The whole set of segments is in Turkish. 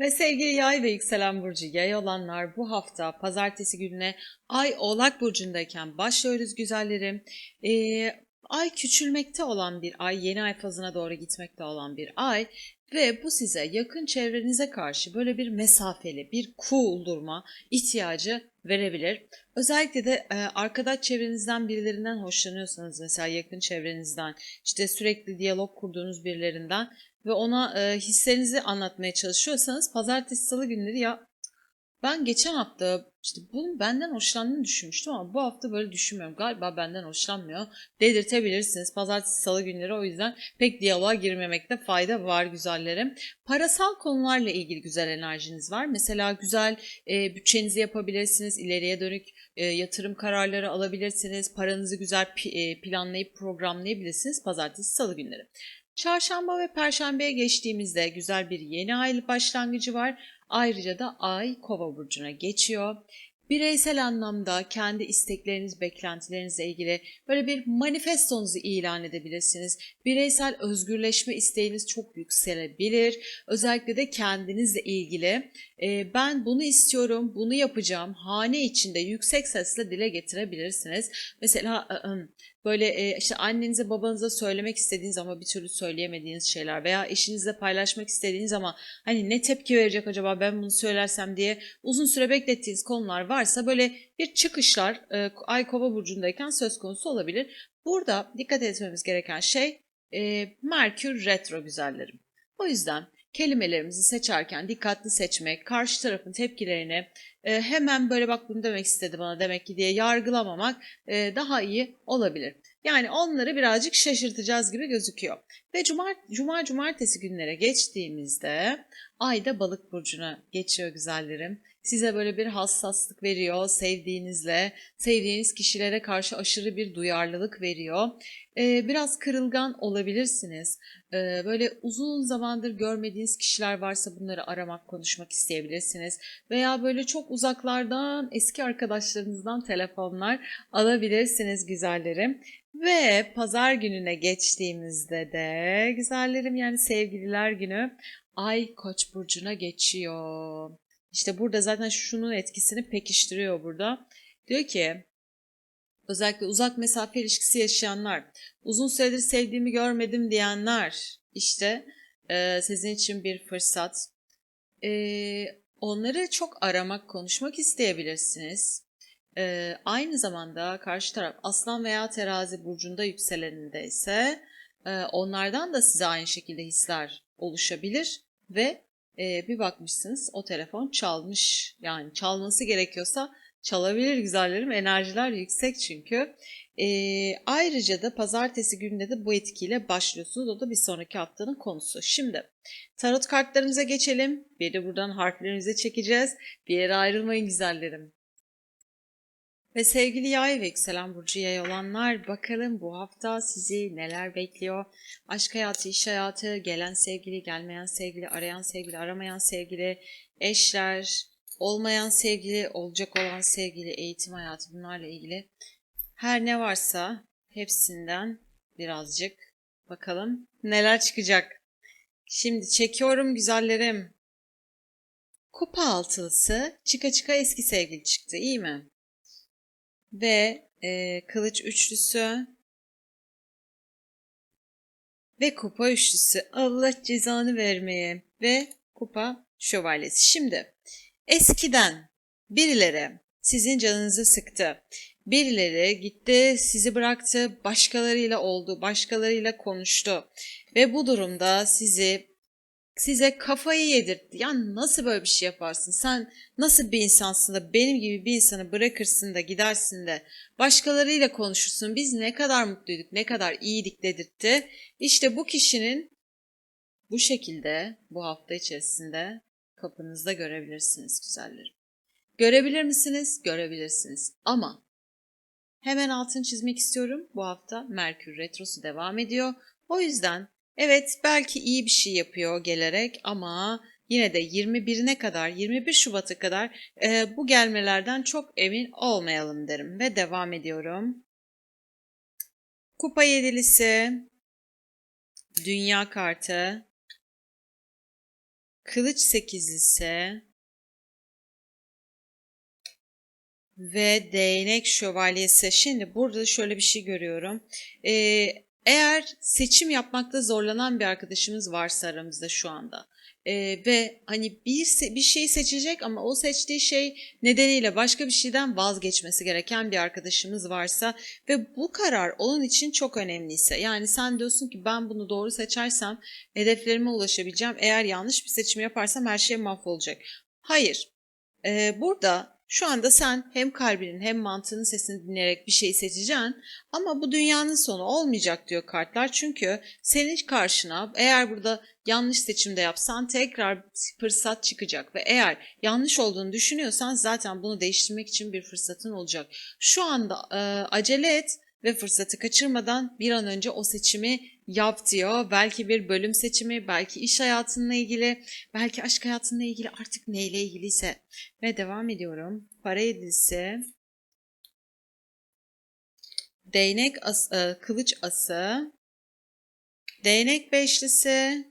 Ve sevgili yay ve yükselen burcu yay olanlar bu hafta pazartesi gününe ay oğlak burcundayken başlıyoruz güzellerim. Ee, ay küçülmekte olan bir ay, yeni ay fazına doğru gitmekte olan bir ay ve bu size yakın çevrenize karşı böyle bir mesafeli, bir cool durma ihtiyacı verebilir. Özellikle de e, arkadaş çevrenizden birilerinden hoşlanıyorsanız mesela yakın çevrenizden işte sürekli diyalog kurduğunuz birilerinden ve ona e, hislerinizi anlatmaya çalışıyorsanız pazartesi salı günleri ya ben geçen hafta işte bunun benden hoşlandığını düşünmüştüm ama bu hafta böyle düşünmüyorum. Galiba benden hoşlanmıyor. Dedirtebilirsiniz. Pazartesi salı günleri o yüzden pek diyaloğa girmemekte fayda var güzellerim. Parasal konularla ilgili güzel enerjiniz var. Mesela güzel e, bütçenizi yapabilirsiniz. İleriye dönük e, yatırım kararları alabilirsiniz. Paranızı güzel pi- e, planlayıp programlayabilirsiniz pazartesi salı günleri. Çarşamba ve perşembeye geçtiğimizde güzel bir yeni ay başlangıcı var. Ayrıca da ay kova burcuna geçiyor. Bireysel anlamda kendi istekleriniz, beklentilerinizle ilgili böyle bir manifestonuzu ilan edebilirsiniz. Bireysel özgürleşme isteğiniz çok yükselebilir. Özellikle de kendinizle ilgili e, ben bunu istiyorum, bunu yapacağım hane içinde yüksek sesle dile getirebilirsiniz. Mesela böyle e, işte annenize babanıza söylemek istediğiniz ama bir türlü söyleyemediğiniz şeyler veya eşinizle paylaşmak istediğiniz ama hani ne tepki verecek acaba ben bunu söylersem diye uzun süre beklettiğiniz konular varsa böyle bir çıkışlar e, Ay Kova burcundayken söz konusu olabilir. Burada dikkat etmemiz gereken şey e, Merkür retro güzellerim. O yüzden kelimelerimizi seçerken dikkatli seçmek, karşı tarafın tepkilerini e, hemen böyle bak bunu demek istedi bana demek ki diye yargılamamak e, daha iyi olabilir. Yani onları birazcık şaşırtacağız gibi gözüküyor. Ve cuma, cuma cumartesi günlere geçtiğimizde ayda balık burcuna geçiyor güzellerim. Size böyle bir hassaslık veriyor sevdiğinizle, sevdiğiniz kişilere karşı aşırı bir duyarlılık veriyor. Ee, biraz kırılgan olabilirsiniz. Ee, böyle uzun zamandır görmediğiniz kişiler varsa bunları aramak, konuşmak isteyebilirsiniz. Veya böyle çok uzaklardan eski arkadaşlarınızdan telefonlar alabilirsiniz güzellerim. Ve pazar gününe geçtiğimizde de güzellerim yani sevgililer günü Ay Koç burcuna geçiyor. İşte burada zaten şunun etkisini pekiştiriyor burada. Diyor ki özellikle uzak mesafe ilişkisi yaşayanlar, uzun süredir sevdiğimi görmedim diyenler işte e, sizin için bir fırsat. E, onları çok aramak, konuşmak isteyebilirsiniz. E, aynı zamanda karşı taraf aslan veya terazi burcunda yükseleninde ise e, onlardan da size aynı şekilde hisler oluşabilir ve e, bir bakmışsınız o telefon çalmış. Yani çalması gerekiyorsa çalabilir güzellerim. Enerjiler yüksek çünkü. E, ayrıca da pazartesi gününde de bu etkiyle başlıyorsunuz. O da bir sonraki haftanın konusu. Şimdi tarot kartlarımıza geçelim. Bir de buradan harflerimize çekeceğiz. Bir yere ayrılmayın güzellerim. Ve sevgili yay ve yükselen burcu yay olanlar bakalım bu hafta sizi neler bekliyor? Aşk hayatı, iş hayatı, gelen sevgili, gelmeyen sevgili, arayan sevgili, aramayan sevgili, eşler, olmayan sevgili, olacak olan sevgili, eğitim hayatı bunlarla ilgili her ne varsa hepsinden birazcık bakalım neler çıkacak. Şimdi çekiyorum güzellerim. Kupa altılısı çıka çıka eski sevgili çıktı iyi mi? Ve e, kılıç üçlüsü ve kupa üçlüsü. Allah cezanı vermeye ve kupa şövalyesi. Şimdi eskiden birileri sizin canınızı sıktı. Birileri gitti sizi bıraktı başkalarıyla oldu başkalarıyla konuştu ve bu durumda sizi size kafayı yedirtti. Ya nasıl böyle bir şey yaparsın? Sen nasıl bir insansın da benim gibi bir insanı bırakırsın da gidersin de başkalarıyla konuşursun. Biz ne kadar mutluyduk, ne kadar iyiydik dedirtti. İşte bu kişinin bu şekilde bu hafta içerisinde kapınızda görebilirsiniz güzellerim. Görebilir misiniz? Görebilirsiniz. Ama hemen altını çizmek istiyorum. Bu hafta Merkür Retrosu devam ediyor. O yüzden Evet belki iyi bir şey yapıyor gelerek ama yine de 21'ine kadar 21 Şubat'a kadar e, bu gelmelerden çok emin olmayalım derim ve devam ediyorum. Kupa yedilisi, dünya kartı, kılıç sekizlisi ve değnek şövalyesi. Şimdi burada şöyle bir şey görüyorum. Ee, eğer seçim yapmakta zorlanan bir arkadaşımız varsa aramızda şu anda ee, ve hani bir bir şey seçecek ama o seçtiği şey nedeniyle başka bir şeyden vazgeçmesi gereken bir arkadaşımız varsa ve bu karar onun için çok önemliyse yani sen diyorsun ki ben bunu doğru seçersem hedeflerime ulaşabileceğim eğer yanlış bir seçim yaparsam her şey mahvolacak. Hayır. Ee, burada şu anda sen hem kalbinin hem mantığının sesini dinleyerek bir şey seçeceksin ama bu dünyanın sonu olmayacak diyor kartlar. Çünkü senin karşına eğer burada yanlış seçimde yapsan tekrar fırsat çıkacak ve eğer yanlış olduğunu düşünüyorsan zaten bunu değiştirmek için bir fırsatın olacak. Şu anda e, acele et ve fırsatı kaçırmadan bir an önce o seçimi yap diyor. Belki bir bölüm seçimi, belki iş hayatınla ilgili, belki aşk hayatınla ilgili artık neyle ilgiliyse. Ve devam ediyorum. Para yedilisi, değnek as, e, kılıç ası, değnek beşlisi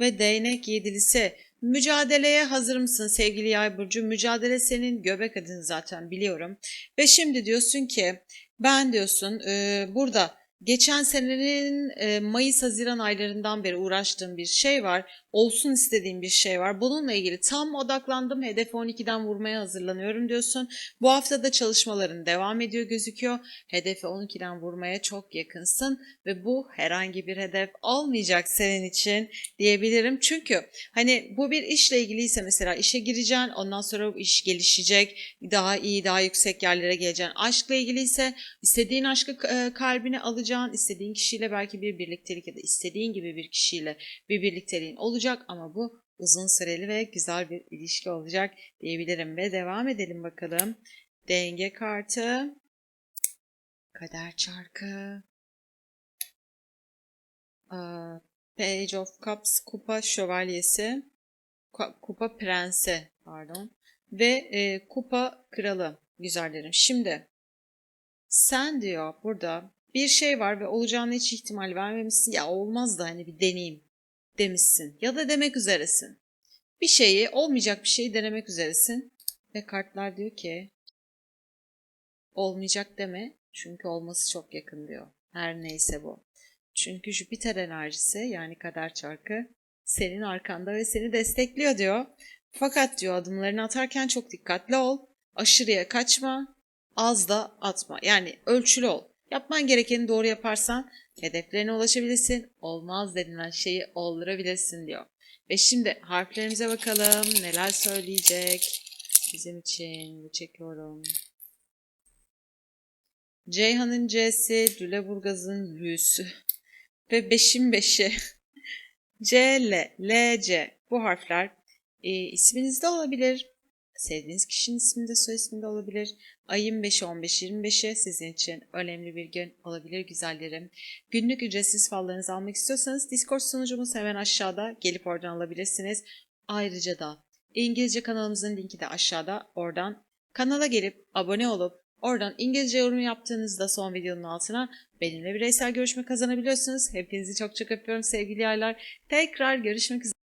ve değnek yedilisi. Mücadeleye hazır mısın sevgili yay burcu? Mücadele senin göbek adın zaten biliyorum. Ve şimdi diyorsun ki ben diyorsun e, burada geçen senenin e, Mayıs-Haziran aylarından beri uğraştığım bir şey var. Olsun istediğim bir şey var. Bununla ilgili tam odaklandım. Hedef 12'den vurmaya hazırlanıyorum diyorsun. Bu hafta da çalışmaların devam ediyor gözüküyor. Hedefi 12'den vurmaya çok yakınsın ve bu herhangi bir hedef olmayacak senin için diyebilirim. Çünkü hani bu bir işle ilgiliyse mesela işe gireceksin ondan sonra bu iş gelişecek daha iyi daha yüksek yerlere geleceksin. Aşkla ilgiliyse istediğin aşkı e, kalbine alacaksın istediğin kişiyle belki bir birliktelik ya da istediğin gibi bir kişiyle bir birlikteliğin olacak ama bu uzun süreli ve güzel bir ilişki olacak diyebilirim ve devam edelim bakalım. Denge kartı, kader çarkı, Aa, Page of Cups, kupa şövalyesi, Ku- kupa prensi pardon ve e, kupa kralı güzellerim. Şimdi sen diyor burada bir şey var ve olacağını hiç ihtimal vermemişsin. Ya olmaz da hani bir deneyeyim demişsin ya da demek üzeresin. Bir şeyi olmayacak bir şeyi denemek üzeresin ve kartlar diyor ki olmayacak deme çünkü olması çok yakın diyor. Her neyse bu. Çünkü Jüpiter enerjisi yani kader çarkı senin arkanda ve seni destekliyor diyor. Fakat diyor adımlarını atarken çok dikkatli ol. Aşırıya kaçma, az da atma. Yani ölçülü ol. Yapman gerekeni doğru yaparsan hedeflerine ulaşabilirsin. Olmaz denilen şeyi oldurabilirsin diyor. Ve şimdi harflerimize bakalım. Neler söyleyecek bizim için. Çekiyorum. Ceyhan'ın C'si, Lüleburgaz'ın Lü'sü ve 5'in 5'i. C, L, L, C. Bu harfler e, isminizde olabilir. Sevdiğiniz kişinin isminde soy isminde olabilir. Ayın 5'i, 15, 25'i sizin için önemli bir gün olabilir güzellerim. Günlük ücretsiz fallarınızı almak istiyorsanız Discord sunucumuz hemen aşağıda. Gelip oradan alabilirsiniz. Ayrıca da İngilizce kanalımızın linki de aşağıda. Oradan kanala gelip abone olup Oradan İngilizce yorum yaptığınızda son videonun altına benimle bireysel görüşme kazanabiliyorsunuz. Hepinizi çok çok öpüyorum sevgili yaylar. Tekrar görüşmek üzere.